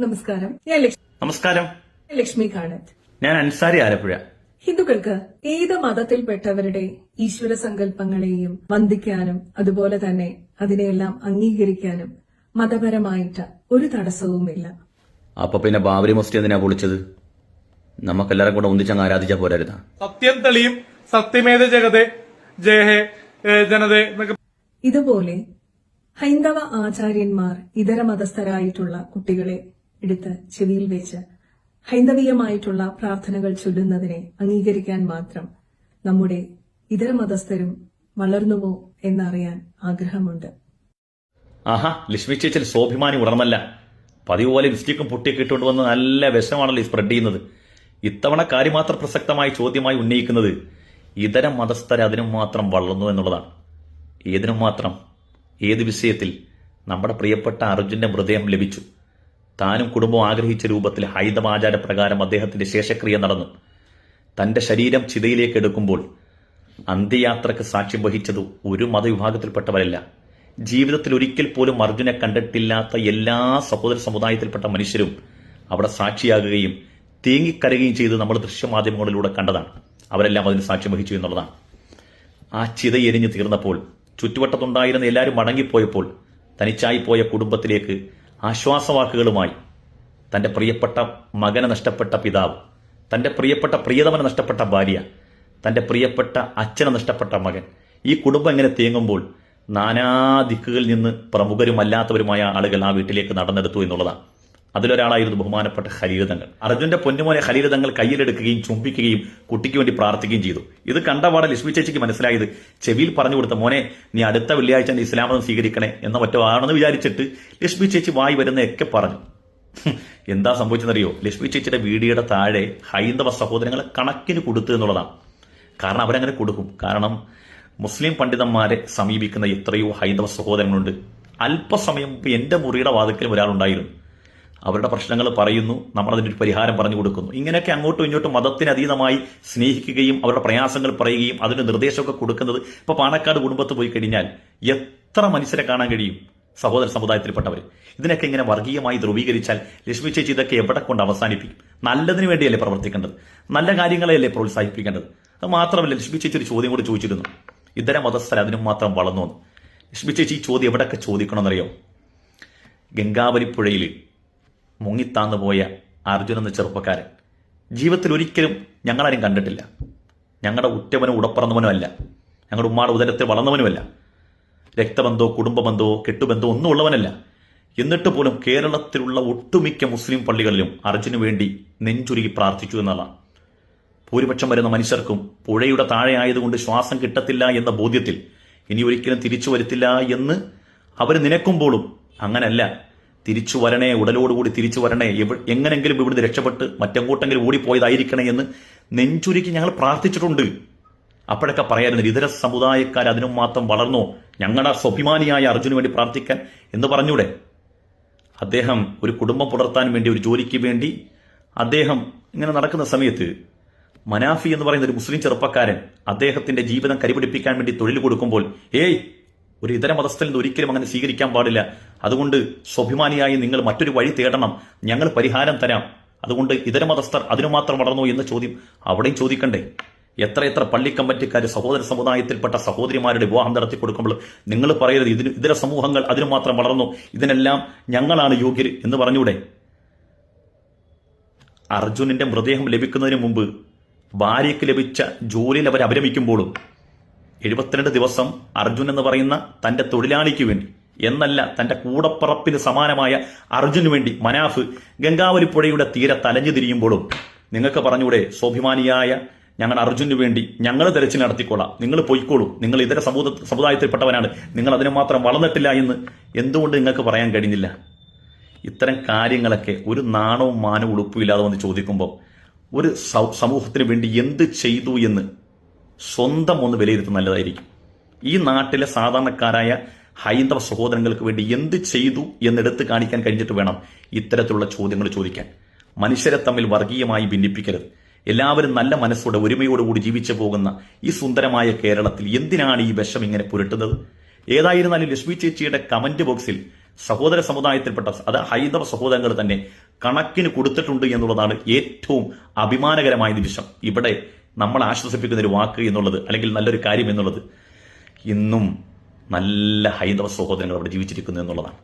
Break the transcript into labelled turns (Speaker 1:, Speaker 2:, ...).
Speaker 1: നമസ്കാരം. ഞാൻ ലക്ഷ്മി
Speaker 2: നമസ്കാരം.
Speaker 1: ലക്ഷ്മി കാണത്ത്.
Speaker 2: ഞാൻ അൻസാരി ആലപ്പുഴ.
Speaker 1: ഹിന്ദുക്കൾക്ക് ഏത് മതത്തിൽപ്പെട്ടവരുടെ ഈശ്വര സങ്കല്പങ്ങളെയും വന്ദിക്കാനും അതുപോലെ തന്നെ അതിനെയെല്ലാം അംഗീകരിക്കാനും മതപരമായിട്ട് ഒരു തടസ്സവുമില്ല.
Speaker 2: അപ്പൊ പിന്നെ ബാബരി മസ്ജിദ് എന്തിനാ പൊളിച്ചത്? നമുക്കെല്ലാരും കൂടെ ഒന്നിച്ചങ്ങ് ആരാധിച്ച പോരരുത്
Speaker 3: സത്യം തെളിയും. സത്യമേത ജഗതേ ജയഹേ ജനത ജനതേ
Speaker 1: ഇതുപോലെ ഹൈന്ദവ ആചാര്യന്മാർ ഇതര മതസ്ഥരായിട്ടുള്ള കുട്ടികളെ എടുത്ത് ചെവിയിൽ വെച്ച് ഹൈന്ദവീയമായിട്ടുള്ള പ്രാർത്ഥനകൾ ചൊല്ലുന്നതിനെ അംഗീകരിക്കാൻ മാത്രം നമ്മുടെ ഇതര മതസ്ഥരും വളർന്നുവോ എന്നറിയാൻ ആഗ്രഹമുണ്ട്.
Speaker 2: ആഹാ ലക്ഷ്മി ചേച്ചിൽ സ്വാഭിമാനി ഉണർന്നല്ല പതിവ് പോലെ ലിപ്സ്റ്റിക്കും പൊട്ടിയൊക്കെ ഇട്ടുകൊണ്ട് വന്ന് നല്ല വിഷമാണല്ലോ സ്പ്രെഡ് ചെയ്യുന്നത്. ഇത്തവണ കാര്യമാത്ര പ്രസക്തമായി ചോദ്യമായി ഉന്നയിക്കുന്നത് ഇതര മതസ്ഥരെ അതിനും മാത്രം വളർന്നു എന്നുള്ളതാണ്. ഏതിനും മാത്രം. ഏത് വിഷയത്തിൽ? നമ്മുടെ പ്രിയപ്പെട്ട അർജുന്റെ മൃതദേഹം ലഭിച്ചു. താനും കുടുംബവും ആഗ്രഹിച്ച രൂപത്തിൽ ഹൈതവാചാരപ്രകാരം അദ്ദേഹത്തിന്റെ ശേഷക്രിയ നടന്നു. തന്റെ ശരീരം ചിതയിലേക്ക് എടുക്കുമ്പോൾ അന്ത്യയാത്രക്ക് സാക്ഷ്യം വഹിച്ചത് ഒരു മതവിഭാഗത്തിൽപ്പെട്ടവരല്ല. ജീവിതത്തിൽ ഒരിക്കൽ പോലും അർജുനെ കണ്ടിട്ടില്ലാത്ത എല്ലാ സഹോദര സമുദായത്തിൽപ്പെട്ട മനുഷ്യരും അവിടെ സാക്ഷിയാകുകയും തേങ്ങിക്കരയുകയും ചെയ്ത് നമ്മൾ ദൃശ്യമാധ്യമങ്ങളിലൂടെ കണ്ടതാണ്. അവരെല്ലാം അതിന് സാക്ഷ്യം വഹിച്ചു എന്നുള്ളതാണ്. ആ ചിത എരിഞ്ഞു തീർന്നപ്പോൾ ചുറ്റുവട്ടത്തുണ്ടായിരുന്ന എല്ലാവരും മടങ്ങിപ്പോയപ്പോൾ തനിച്ചായി പോയ കുടുംബത്തിലേക്ക് ആശ്വാസവാക്കുകളുമായി തന്റെ പ്രിയപ്പെട്ട മകനെ നഷ്ടപ്പെട്ട പിതാവ് തന്റെ പ്രിയപ്പെട്ട പ്രിയതമനെ നഷ്ടപ്പെട്ട ഭാര്യ തന്റെ പ്രിയപ്പെട്ട അച്ഛനെ നഷ്ടപ്പെട്ട മകൻ ഈ കുടുംബം ഇങ്ങനെ തേങ്ങുമ്പോൾ നാനാ ദിക്കുകളിൽ നിന്ന് പ്രമുഖരുമല്ലാത്തവരുമായ ആളുകൾ ആ വീട്ടിലേക്ക് നടന്നെടുത്തു എന്നുള്ളതാണ്. അതിലൊരാളായിരുന്നു ബഹുമാനപ്പെട്ട ഖലീലതങ്ങൾ. അർജുന്റെ പൊന്നുമോനെ ഖലീലതങ്ങൾ കയ്യിലെടുക്കുകയും ചുംബിക്കുകയും കുട്ടിക്ക് വേണ്ടി പ്രാർത്ഥിക്കുകയും ചെയ്തു. ഇത് കണ്ട കണ്ടപാടെ ലക്ഷ്മി ചേച്ചിക്ക് മനസ്സിലായത് ചെവിയിൽ പറഞ്ഞു കൊടുത്ത മോനെ നീ അടുത്ത വെള്ളിയാഴ്ച ഇസ്ലാമതം സ്വീകരിക്കണേ എന്ന മറ്റോ ആണെന്ന് വിചാരിച്ചിട്ട് ലക്ഷ്മി ചേച്ചി വായി വരുന്നതൊക്കെ പറഞ്ഞു. എന്താ സംഭവിച്ചെന്നറിയോ? ലക്ഷ്മി ചേച്ചിയുടെ വീഡിയോയുടെ താഴെ ഹൈന്ദവ സഹോദരങ്ങളെ കണക്കിന് കൊടുത്തു എന്നുള്ളതാണ്. കാരണം അവരങ്ങനെ കൊടുക്കും. കാരണം മുസ്ലിം പണ്ഡിതന്മാരെ സമീപിക്കുന്ന എത്രയോ ഹൈന്ദവ സഹോദരങ്ങളുണ്ട്. അല്പസമയം മുമ്പ് എന്റെ മുറിയുടെ വാതിക്കലും ഒരാളുണ്ടായിരുന്നു. അവരുടെ പ്രശ്നങ്ങൾ പറയുന്നു നമ്മൾ ഒരു പരിഹാരം പറഞ്ഞു കൊടുക്കുന്നു. ഇങ്ങനെയൊക്കെ അങ്ങോട്ടും ഇങ്ങോട്ടും മതത്തിന് അതീതമായി സ്നേഹിക്കുകയും അവരുടെ പ്രയാസങ്ങൾ പറയുകയും അതിന് നിർദ്ദേശമൊക്കെ കൊടുക്കുന്നത് ഇപ്പൊ പാണക്കാട് കുടുംബത്ത് പോയി കഴിഞ്ഞാൽ എത്ര മനുഷ്യരെ കാണാൻ കഴിയും സഹോദര സമുദായത്തിൽപ്പെട്ടവർ ഇതിനൊക്കെ ഇങ്ങനെ വർഗീയമായി ധ്രുവീകരിച്ചാൽ ലക്ഷ്മി ചേച്ചി ഇതൊക്കെ എവിടെ കൊണ്ട് അവസാനിപ്പിക്കും? നല്ലതിനു വേണ്ടിയല്ലേ പ്രവർത്തിക്കേണ്ടത്? നല്ല കാര്യങ്ങളെയല്ലേ പ്രോത്സാഹിപ്പിക്കേണ്ടത്? അത് മാത്രമല്ല ലക്ഷ്മി ചേച്ചി ഒരു ചോദ്യം കൂടി ചോദിച്ചിരുന്നു. ഇതര മതസ്ഥർ അതിനും മാത്രം വളർന്നു വന്നു. ലക്ഷ്മി ഈ ചോദ്യം എവിടെയൊക്കെ ചോദിക്കണമെന്നറിയോ? ഗംഗാവലി പുഴയിൽ മുങ്ങിത്താന്നു പോയ അർജുൻ എന്ന ചെറുപ്പക്കാരൻ. ജീവിതത്തിൽ ഒരിക്കലും ഞങ്ങളാരും കണ്ടിട്ടില്ല. ഞങ്ങളുടെ ഉറ്റവനും ഉടപ്പറന്നവനും അല്ല ഞങ്ങളുടെ ഉമ്മാടെ ഉദരത്തിൽ വളർന്നവനുമല്ല. രക്തബന്ധമോ കുടുംബബന്ധമോ കെട്ടുബന്ധമോ ഒന്നും ഉള്ളവനല്ല എന്നിട്ട് പോലും കേരളത്തിലുള്ള ഒട്ടുമിക്ക മുസ്ലിം പള്ളികളിലും അർജുനു വേണ്ടി നെഞ്ചുരുകി പ്രാർത്ഥിച്ചു എന്നുള്ളതാണ് ഭൂരിപക്ഷം വരുന്ന മനുഷ്യർക്കും പുഴയുടെ താഴെ ആയതുകൊണ്ട് ശ്വാസം കിട്ടത്തില്ല എന്ന ബോധ്യത്തിൽ ഇനി ഒരിക്കലും തിരിച്ചു വരുത്തില്ല എന്ന് അവർ നിനക്കുമ്പോഴും അങ്ങനല്ല. തിരിച്ചു വരണേ ഉടലോടുകൂടി തിരിച്ചു വരണേ. എങ്ങനെങ്കിലും ഇവിടുന്ന് രക്ഷപ്പെട്ട് മറ്റെങ്ങോട്ടെങ്കിലും ഓടിപ്പോയതായിരിക്കണേ എന്ന് നെഞ്ചുരുക്കി ഞങ്ങൾ പ്രാർത്ഥിച്ചിട്ടുണ്ട്. അപ്പോഴൊക്കെ പറയായിരുന്നു ഇതര സമുദായക്കാർ അതിനും മാത്രം വളർന്നോ? ഞങ്ങളുടെ സ്വാഭിമാനിയായ അർജുന് വേണ്ടി പ്രാർത്ഥിക്കാൻ എന്ന് പറഞ്ഞൂടെ. അദ്ദേഹം ഒരു കുടുംബം പുലർത്താൻ വേണ്ടി ഒരു ജോലിക്ക് വേണ്ടി അദ്ദേഹം ഇങ്ങനെ നടക്കുന്ന സമയത്ത് മനാഫി എന്ന് പറയുന്ന ഒരു മുസ്ലിം ചെറുപ്പക്കാരൻ അദ്ദേഹത്തിന്റെ ജീവിതം കരിപിടിപ്പിക്കാൻ വേണ്ടി തൊഴിൽ കൊടുക്കുമ്പോൾ ഏയ് ഒരു ഇതര മതസ്ഥൽ നിന്ന് ഒരിക്കലും അങ്ങനെ സ്വീകരിക്കാൻ പാടില്ല. അതുകൊണ്ട് സ്വാഭിമാനിയായി നിങ്ങൾ മറ്റൊരു വഴി തേടണം. ഞങ്ങൾ പരിഹാരം തരാം. അതുകൊണ്ട് ഇതര മതസ്ഥർ അതിനു മാത്രം വളർന്നു എന്ന ചോദ്യം അവിടെയും ചോദിക്കണ്ടേ? എത്ര എത്ര പള്ളിക്കമ്പറ്റിക്കാർ സഹോദര സമുദായത്തിൽപ്പെട്ട സഹോദരിമാരുടെ വിവാഹം നടത്തി കൊടുക്കുമ്പോൾ നിങ്ങൾ പറയരുത് ഇതിന് ഇതര സമൂഹങ്ങൾ അതിനു മാത്രം വളർന്നു. ഇതിനെല്ലാം ഞങ്ങളാണ് യോഗ്യർ എന്ന് പറഞ്ഞൂടെ? അർജുനന്റെ മൃതദേഹം ലഭിക്കുന്നതിന് മുമ്പ് ഭാര്യയ്ക്ക് ലഭിച്ച ജോലിയിൽ അവർ അഭിരമിക്കുമ്പോഴും എഴുപത്തിരണ്ട് ദിവസം അർജുൻ എന്ന് പറയുന്ന തന്റെ തൊഴിലാളിക്ക് വേണ്ടി എന്നല്ല തന്റെ കൂടപ്പറപ്പിന് സമാനമായ അർജുന് വേണ്ടി മനാഫ് ഗംഗാവലി പുഴയുടെ തീരെ തലഞ്ഞു തിരിയുമ്പോഴും നിങ്ങൾക്ക് പറഞ്ഞൂടെ സ്വാഭിമാനിയായ ഞങ്ങൾ അർജുനു വേണ്ടി ഞങ്ങൾ തെരച്ചിൽ നടത്തിക്കോളാം നിങ്ങൾ പൊയ്ക്കോളൂ. നിങ്ങൾ ഇതര സമൂഹ സമുദായത്തിൽപ്പെട്ടവനാണ് നിങ്ങൾ അതിനെ മാത്രം വളർന്നിട്ടില്ല എന്ന് എന്തുകൊണ്ട് നിങ്ങൾക്ക് പറയാൻ കഴിഞ്ഞില്ല ഇത്തരം കാര്യങ്ങളൊക്കെ ഒരു നാണവും മാനവും ഉളുപ്പുമില്ലാതെ വന്ന് ചോദിക്കുമ്പോൾ ഒരു സമൂഹത്തിന് വേണ്ടി എന്ത് ചെയ്തു എന്ന് സ്വന്തം ഒന്ന് വിലയിരുത്തുന്ന നല്ലതായിരിക്കും. ഈ നാട്ടിലെ സാധാരണക്കാരായ ഹൈന്ദവ സഹോദരങ്ങൾക്ക് വേണ്ടി എന്ത് ചെയ്തു എന്നെടുത്ത് കാണിക്കാൻ കഴിഞ്ഞിട്ട് വേണം ഇത്തരത്തിലുള്ള ചോദ്യങ്ങൾ ചോദിക്കാൻ. മനുഷ്യരെ തമ്മിൽ വർഗീയമായി ഭിന്നിപ്പിക്കരുത്. എല്ലാവരും നല്ല മനസ്സോടെ ഒരുമയോടുകൂടി ജീവിച്ചു പോകുന്ന ഈ സുന്ദരമായ കേരളത്തിൽ എന്തിനാണ് ഈ വിഷം ഇങ്ങനെ പുരട്ടുന്നത്? ഏതായിരുന്നാലും ലക്ഷ്മി ചേച്ചിയുടെ കമന്റ് ബോക്സിൽ സഹോദര സമുദായത്തിൽപ്പെട്ട അത് ഹൈന്ദവ സഹോദരങ്ങൾ തന്നെ കണക്കിന് കൊടുത്തിട്ടുണ്ട് എന്നുള്ളതാണ് ഏറ്റവും അഭിമാനകരമായ നിമിഷം. ഇവിടെ നമ്മൾ ആശ്വസിപ്പിക്കുന്ന ഒരു വാക്ക് എന്നുള്ളത് അല്ലെങ്കിൽ നല്ലൊരു കാര്യം എന്നുള്ളത് ഇന്നും നല്ല ഹൈന്ദവ സഹോദരങ്ങൾ അവിടെ ജീവിച്ചിരിക്കുന്നു എന്നുള്ളതാണ്.